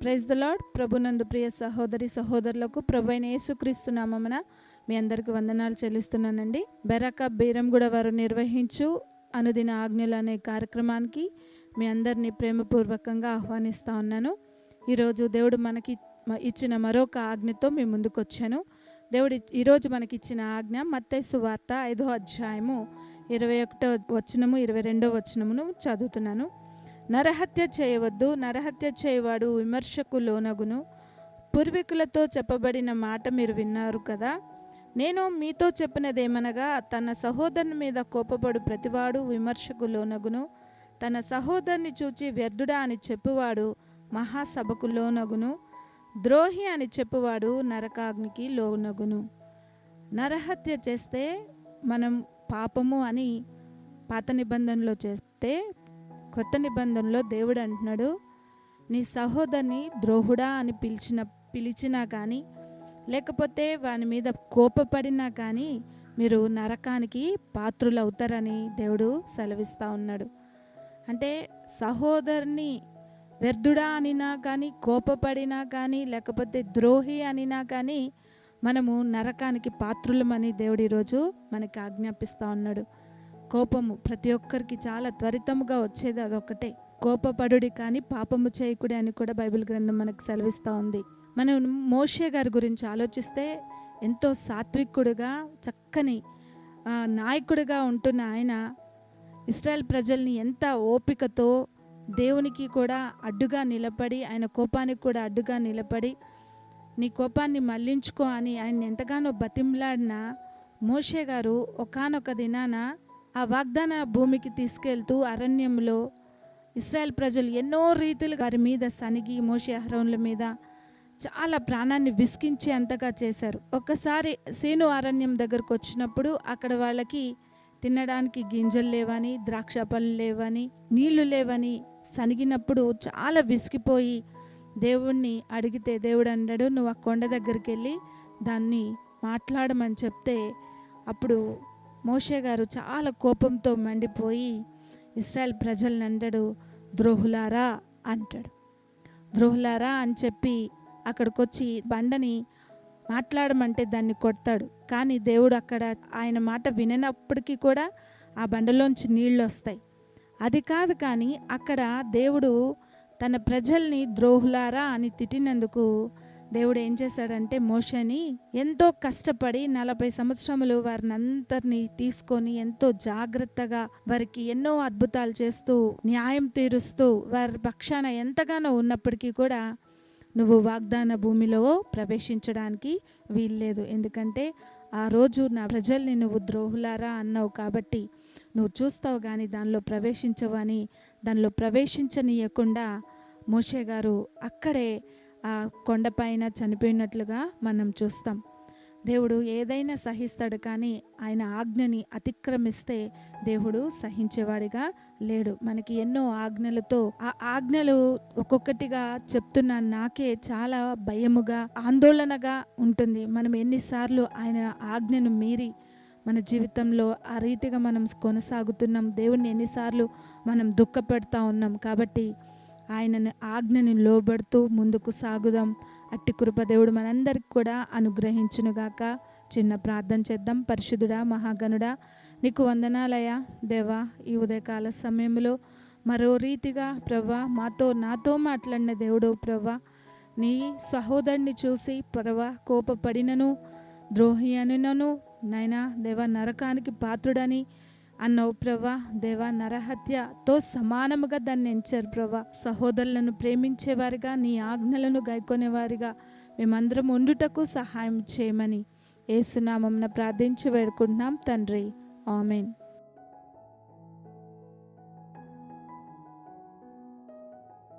Praise the lord ప్రభునందు ప్రియ సహోదరి సహోదరులకు ప్రభు అయిన యేసుక్రీస్తు నామమున మీ అందరికీ వందనాలు చెల్లిస్తున్నానండి. బెరక బీరంగూడ వారు నిర్వహించు అనుదిన ఆజ్ఞలు అనే కార్యక్రమానికి మీ అందరినీ ప్రేమపూర్వకంగా ఆహ్వానిస్తూ ఉన్నాను. ఈరోజు దేవుడు మనకి ఇచ్చిన మరొక ఆజ్ఞతో మీ ముందుకు వచ్చాను దేవుడు ఈరోజు మనకి ఇచ్చిన ఆజ్ఞ మత్తైసు వార్త ఐదో అధ్యాయము ఇరవై ఒకటో వచనము ఇరవై రెండో వచనమును చదువుతున్నాను. నరహత్య చేయవద్దు నరహత్య చేయవాడు విమర్శకు లోనగును పూర్వీకులతో చెప్పబడిన మాట మీరు విన్నారు కదా? నేను మీతో చెప్పినదేమనగా తన సహోదరుని మీద కోపపడు ప్రతివాడు విమర్శకు లోనగును తన సహోదరుని చూచి వ్యర్థుడా అని చెప్పువాడు మహాసభకు లోనగును ద్రోహి అని చెప్పువాడు నరకాగ్నికి లోనగును. నరహత్య చేస్తే మనం పాపము అని పాత నిబంధనలో చేస్తే కొత్త నిబంధనలో దేవుడు అంటున్నాడు నీ సహోదరిని ద్రోహుడా అని పిలిచిన పిలిచినా కానీ లేకపోతే వాని మీద కోపపడినా కానీ మీరు నరకానికి పాత్రులవుతారని దేవుడు సెలవిస్తూ ఉన్నాడు. అంటే సహోదరుని వ్యర్థుడా అనినా కానీ కోపపడినా కానీ లేకపోతే ద్రోహి అనినా కానీ మనము నరకానికి పాత్రులమని దేవుడు ఈరోజు మనకి ఆజ్ఞాపిస్తూ ఉన్నాడు. కోపము ప్రతి ఒక్కరికి చాలా త్వరితముగా వచ్చేది అదొకటే కోపపడుడి కానీ పాపము చేయకుడి అని కూడా బైబిల్ గ్రంథం మనకు సెలవిస్తూ ఉంది. మనం మోషే గారి గురించి ఆలోచిస్తే ఎంతో సాత్వికుడుగా చక్కని నాయకుడిగా ఉంటున్న ఆయన ఇస్రాయల్ ప్రజల్ని ఎంత ఓపికతో దేవునికి కూడా అడ్డుగా నిలబడి ఆయన కోపానికి కూడా అడ్డుగా నిలబడి నీ కోపాన్ని మళ్ళించుకో అని ఆయన ఎంతగానో బతిమలాడిన మోషే గారు ఒకానొక దినాన ఆ వాగ్దాన భూమికి తీసుకెళ్తూ అరణ్యంలో ఇస్రాయల్ ప్రజలు ఎన్నో రీతులు వారి మీద సనిగి మోషే అహరోన్ల మీద చాలా ప్రాణాన్ని విసికించే అంతగా చేశారు. ఒక్కసారి సేను అరణ్యం దగ్గరకు వచ్చినప్పుడు అక్కడ వాళ్ళకి తినడానికి గింజలు లేవని ద్రాక్ష పళ్ళు లేవని నీళ్ళు లేవని సనిగినప్పుడు చాలా విసిగిపోయి దేవుణ్ణి అడిగితే దేవుడు అన్నాడు నువ్వు ఆ కొండ దగ్గరికి వెళ్ళి దాన్ని మాట్లాడమని చెప్తే అప్పుడు మోషే గారు చాలా కోపంతో మండిపోయి ఇస్రాయల్ ప్రజల్ని అంటాడు ద్రోహులారా అంటాడు. ద్రోహులారా అని చెప్పి అక్కడికి వచ్చి బండని మాట్లాడమంటే దాన్ని కొడతాడు. కానీ దేవుడు అక్కడ ఆయన మాట విననప్పటికీ కూడా ఆ బండలోంచి నీళ్ళు వస్తాయి అది కాదు కానీ అక్కడ దేవుడు తన ప్రజల్ని ద్రోహులారా అని తిట్టినందుకు దేవుడు ఏం చేశాడంటే మోషని ఎంతో కష్టపడి నలభై సంవత్సరములు వారిని అందరినీ తీసుకొని ఎంతో జాగ్రత్తగా వారికి ఎన్నో అద్భుతాలు చేస్తూ న్యాయం తీరుస్తూ వారి పక్షాన ఎంతగానో ఉన్నప్పటికీ కూడా నువ్వు వాగ్దాన భూమిలో ప్రవేశించడానికి వీల్లేదు. ఎందుకంటే ఆ రోజు నా ప్రజల్ని నువ్వు ద్రోహులారా అన్నావు కాబట్టి నువ్వు చూస్తావు కానీ దానిలో ప్రవేశించవని దానిలో ప్రవేశించనీయకుండా మోషే గారు అక్కడే ఆ కొండపైన చనిపోయినట్లుగా మనం చూస్తాం. దేవుడు ఏదైనా సహిస్తాడు కానీ ఆయన ఆజ్ఞని అతిక్రమిస్తే దేవుడు సహించేవాడిగా లేడు. మనకి ఎన్నో ఆజ్ఞలతో ఆ ఆజ్ఞలు ఒక్కొక్కటిగా చెప్తున్న నాకే చాలా భయముగా ఆందోళనగా ఉంటుంది. మనం ఎన్నిసార్లు ఆయన ఆజ్ఞను మీరి మన జీవితంలో ఆ రీతిగా మనం కొనసాగుతున్నాం. దేవుణ్ణి ఎన్నిసార్లు మనం దుఃఖపెడతా ఉన్నాం. కాబట్టి ఆయనను ఆజ్ఞని లోబడుతూ ముందుకు సాగుదాం. అట్టి కృప దేవుడు మనందరికి కూడా అనుగ్రహించునుగాక. చిన్న ప్రార్థన చేద్దాం. పరిశుద్ధుడా మహాగణుడా నీకు వందనాలయ దేవా ఈ ఉదయకాల సమయంలో మరో రీతిగా ప్రభా మాతో నాతో మాట్లాడిన దేవుడు ప్రభా నీ సహోదరుని చూసి ప్రభా కోపపడినను ద్రోహి అనినను నైనా దేవ నరకానికి పాత్రుడని అన్నావు ప్రభా. దేవా నరహత్యతో సమానముగా దాన్ని ఎంచారు ప్రభా. సహోదరులను ప్రేమించేవారిగా నీ ఆజ్ఞలను గైకొనేవారిగా. మేమందరం ఉండుటకు సహాయం చేయమని. ఏసునామంన ప్రార్థించి వేడుకుంటున్నాం తండ్రి. ఆమెన్.